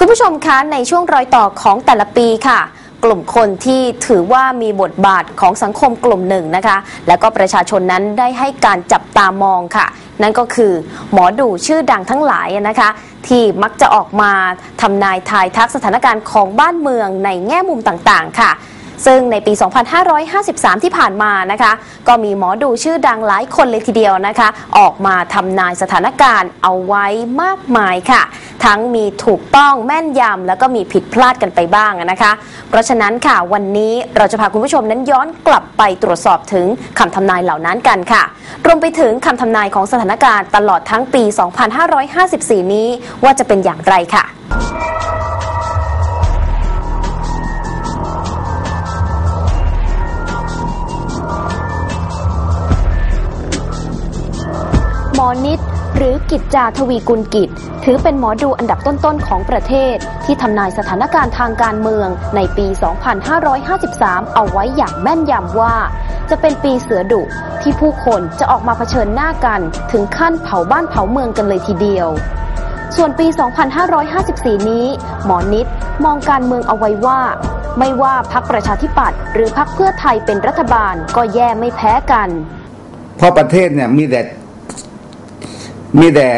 คุณผู้ชมคะในช่วงรอยต่อของแต่ละปีค่ะ กลุ่มคนที่ถือว่ามีบทบาทของสังคมกลุ่มหนึ่งนะคะ แล้วก็ประชาชนนั้นได้ให้การจับตามองค่ะ นั่นก็คือ หมอดูชื่อดังทั้งหลายนะคะ ที่มักจะออกมาทำนายทายทักสถานการณ์ของบ้านเมืองในแง่มุมต่างๆ ค่ะ ซึ่งในปี 2553 ที่ผ่านมานะคะ ก็มีหมอดูชื่อดังหลายคนเลยทีเดียวนะคะ ออกมาทำนายสถานการณ์เอาไว้มากมายค่ะ ทั้งมีถูกต้องแม่นยำแล้วก็มีผิดพลาดกันไปบ้างนะคะ เพราะฉะนั้นค่ะวันนี้เราจะพาคุณผู้ชมนั้นย้อนกลับไปตรวจสอบถึงคำทำนายเหล่านั้นกันค่ะ รวมไปถึงคำทำนายของสถานการณ์ตลอดทั้งปี 2554 นี้ว่าจะเป็นอย่างไรค่ะ นิด หรือกิจจาทวีกุลกิจ ถือเป็นหมอดูอันดับต้นๆของประเทศ ที่ทำนายสถานการณ์ทางการเมืองในปี 2553 เอาไว้อย่างแม่นยำว่า จะเป็นปีเสือดุที่ผู้คนจะออกมาเผชิญหน้ากัน ถึงขั้นเผาบ้านเผาเมืองกันเลยทีเดียวส่วนปี 2554 นี้ หมอนิดมองการเมืองเอาไว้ว่า ไม่ว่าพักประชาธิปัตย์หรือพักเพื่อไทยเป็นรัฐบาลก็แย่ไม่แพ้กัน เพราะประเทศเนี่ยมีแต่ มีแต่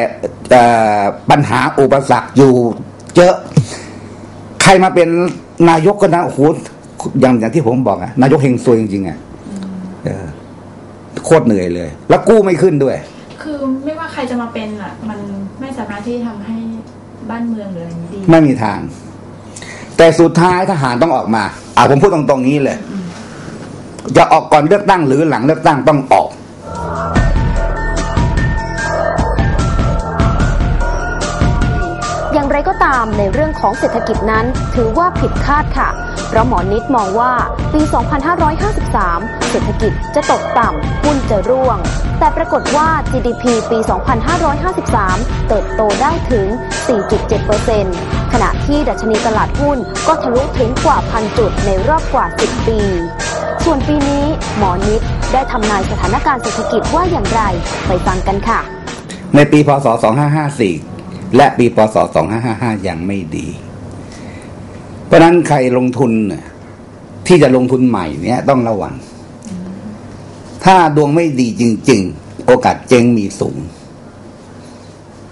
เอ่อปัญหาอุปสรรคอยู่เยอะ ใครมาเป็นนายกก็นะโอ้โหอย่างอย่างที่ผมบอกอะนายกเฮงซวยจริงๆอะเออโคตรเหนื่อยเลย แล้วกู้ไม่ขึ้นด้วย คือไม่ว่าใครจะมาเป็นอะมันไม่สามารถที่จะทำให้บ้านเมืองหรืออะไรนี้ดี ไม่มีทาง แต่สุดท้ายทหารต้องออกมา อ่าผมพูดตรงๆนี้เลย จะออกก่อนเลือกตั้งหรือหลังเลือกตั้งต้องออก ก็ตามในเรื่องของเศรษฐกิจนั้น ถือว่าผิดคาดค่ะ เพราะหมอนิดมองว่าปี 2553 เศรษฐกิจจะตกต่ำหุ้นจะร่วง แต่ปรากฏว่า GDP ปี 2553 เติบโตได้ถึง 4.7%ขณะที่ดัชนีตลาดหุ้นก็ทะลุถึงกว่าพันจุดในรอบกว่า 10 ปีส่วนปีนี้หมอนิดได้ทำนายสถานการณ์เศรษฐกิจว่าอย่างไร ไปฟังกันค่ะ ในปีพศ 2554 และปีพศ2555 ยังไม่ดี เพราะนั้นใครลงทุนเนี่ยที่จะลงทุนใหม่เนี่ยต้องระวัง ถ้าดวงไม่ดีจริง ๆ โอกาสเจ๊งมีสูง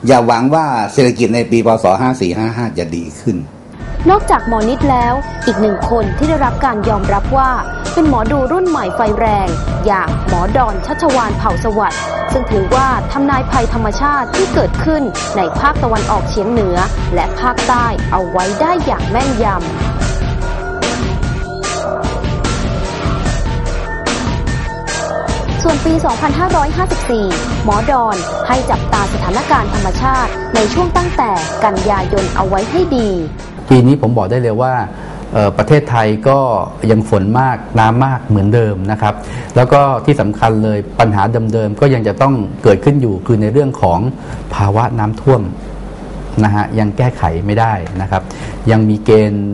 อย่าหวังว่าเศรษฐกิจในปีพศ5455 จะดีขึ้น นอกจากหมอนิดแล้ว อีกหนึ่งคนที่ได้รับการยอมรับว่า เป็นหมอดูรุ่นใหม่ไฟแรง อย่างหมอดอนชัชวานเผ่าสวัสดิ์ซึ่งถือว่าทำนายภัยธรรมชาติที่เกิดขึ้นในภาคตะวันออกเฉียงเหนือ และภาคใต้เอาไว้ได้อย่างแม่นยำส่วนปี 2554 หมอดอนให้จับตาสถานการณ์ธรรมชาติในช่วงตั้งแต่กันยายนเอาไว้ให้ดี ปีนี้ผมบอกได้เลยว่า ประเทศไทยก็ยังฝนมากน้ำมากเหมือนเดิมนะครับ แล้วก็ที่สำคัญเลยปัญหาเดิมๆก็ยังจะต้องเกิดขึ้นอยู่คือในเรื่องของภาวะน้ำท่วมนะฮะยังแก้ไขไม่ได้นะครับ ยังมีเกณฑ์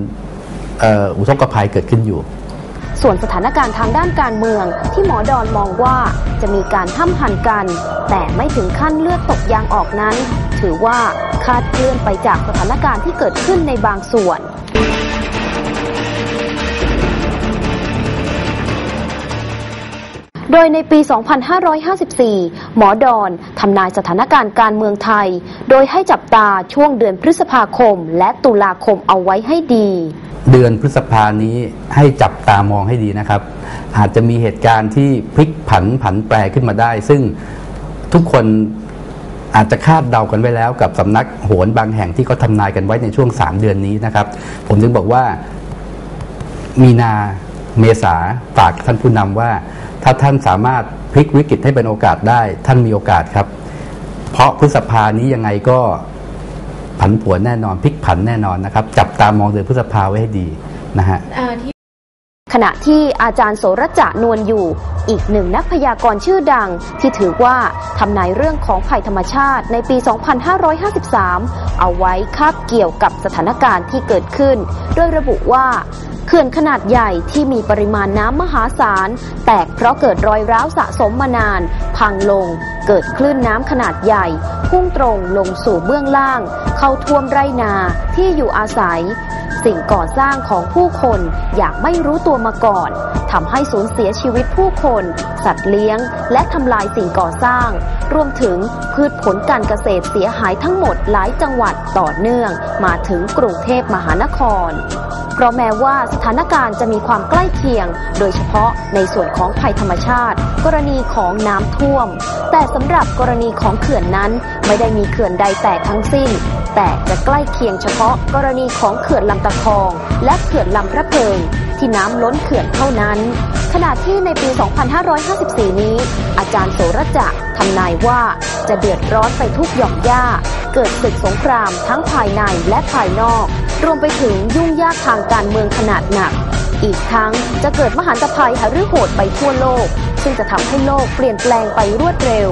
อุทกภัยเกิดขึ้นอยู่ ส่วนสถานการณ์ทางด้านการเมืองที่หมอดอนมองว่าจะมีการห้ำหันกัน แต่ไม่ถึงขั้นเลือดตกยางออกนั้น ถือว่าคาดเคลื่อนไปจากสถานการณ์ที่เกิดขึ้นในบางส่วน โดยในปี 2554 หมอดอนทำนายสถานการณ์การเมืองไทย โดยให้จับตาช่วงเดือนพฤษภาคม และตุลาคมเอาไว้ให้ดี เดือนพฤษภานี้ให้จับตามองให้ดีนะครับ อาจจะมีเหตุการณ์ที่พลิกผันผันแปรขึ้นมาได้ ซึ่งทุกคนอาจจะคาดเดากันไว้แล้วกับสำนักโหนบางแห่งที่เขาทำนายกันไว้ในช่วง 3 เดือนนี้นะครับ ผมจึงบอกว่ามีนาเมษาฝากท่านผู้นำว่า ถ้าท่านสามารถพลิกวิกฤตให้เป็นโอกาสได้ ท่านมีโอกาสครับ เพราะพฤษภานี้ยังไงก็ผันผวนแน่นอนพลิกผันแน่นอนนะครับ จับตามองเดือนพฤษภาไว้ให้ดีนะฮะขณะที่อาจารย์โสรจะนวลอยู่ อีกหนึ่งนักพยากรณ์ชื่อดัง ที่ถือว่าทำนายเรื่องของภัยธรรมชาติในปี 2553 เอาไว้คาบเกี่ยวกับสถานการณ์ที่เกิดขึ้น โดยระบุว่า ขื่อนขนาดใหญ่ที่มีปริมาณน้ำมหาศาล แตกเพราะเกิดรอยร้าวสะสมมานาน พังลง เกิดคลื่นน้ำขนาดใหญ่ พุ่งตรงลงสู่เบื้องล่าง เข้าท่วมไรนาที่อยู่อาศัย สิ่งก่อสร้างของผู้คนอย่างไม่รู้ตัวมาก่อนทำให้สูญเสียชีวิตผู้คน สัตว์เลี้ยง และทำลายสิ่งก่อสร้าง รวมถึงพืชผลการเกษตรเสียหายทั้งหมดหลายจังหวัดต่อเนื่อง มาถึงกรุงเทพมหานคร เพราะแม้ว่าสถานการณ์จะมีความใกล้เคียง โดยเฉพาะในส่วนของภัยธรรมชาติ กรณีของน้ำท่วม แต่สำหรับกรณีของเขื่อนนั้น ไม่ได้มีเขื่อนใดแตกทั้งสิ้น แต่จะใกล้เคียงเฉพาะกรณีของเขื่อนลำตะคอง และเขื่อนลำพระเพิงที่น้ำล้นเขื่อนเท่านั้น ขณะที่ในปี 2554 นี้ อาจารย์โสรจะทำนายว่าจะเดือดร้อนไปทุกหย่อมย่า เกิดศึกสงครามทั้งภายในและภายนอก รวมไปถึงยุ่งยากทางการเมืองขนาดหนัก อีกทั้งจะเกิดมหันตภัยหรือโหดไปทั่วโลก ซึ่งจะทำให้โลกเปลี่ยนแปลงไปรวดเร็ว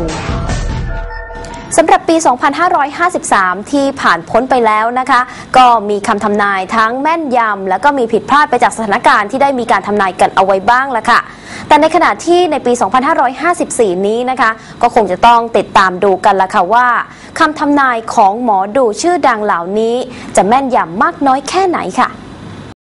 สำหรับปี 2553 ที่ผ่านพ้นไปแล้วนะคะ ก็มีคำทำนายทั้งแม่นยำ แล้วก็มีผิดพลาดไปจากสถานการณ์ที่ได้มีการทำนายกันเอาไว้บ้างแล้วค่ะ แต่ในขณะที่ในปี 2554 นี้นะคะ ก็คงจะต้องติดตามดูกันละค่ะว่าคำทำนายของหมอดูชื่อดังเหล่านี้ จะแม่นยำมากน้อยแค่ไหนค่ะ